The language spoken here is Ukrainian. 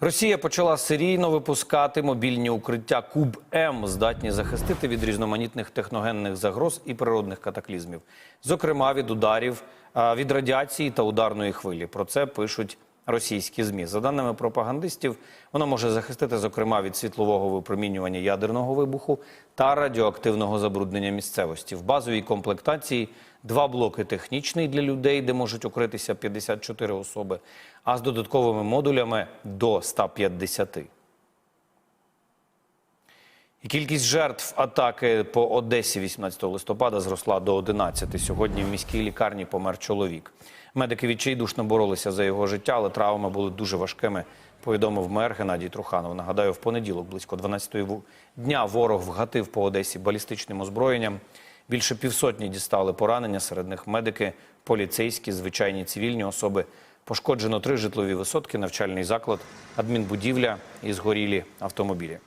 Росія почала серійно випускати мобільні укриття Куб М, здатні захистити від різноманітних техногенних загроз і природних катаклізмів, зокрема від ударів від радіації та ударної хвилі. Про це пишуть російські змі. За даними пропагандистів, воно може захистити, зокрема, від світлового випромінювання ядерного вибуху та радіоактивного забруднення місцевості. В базовій комплектації два блоки технічний для людей, де можуть укритися 54 особи, а з додатковими модулями до 150. Кількість жертв атаки по Одесі 18 листопада зросла до 11. Сьогодні в міській лікарні помер чоловік. Медики відчайдушно боролися за його життя, але травми були дуже важкими. Повідомив мер Геннадій Труханов. Нагадаю, в понеділок близько 12-ї дня ворог вгатив по Одесі балістичним озброєнням. Більше півсотні дістали поранення. Серед них медики, поліцейські, звичайні цивільні особи. Пошкоджено три житлові висотки, навчальний заклад, адмінбудівля і згорілі автомобілі.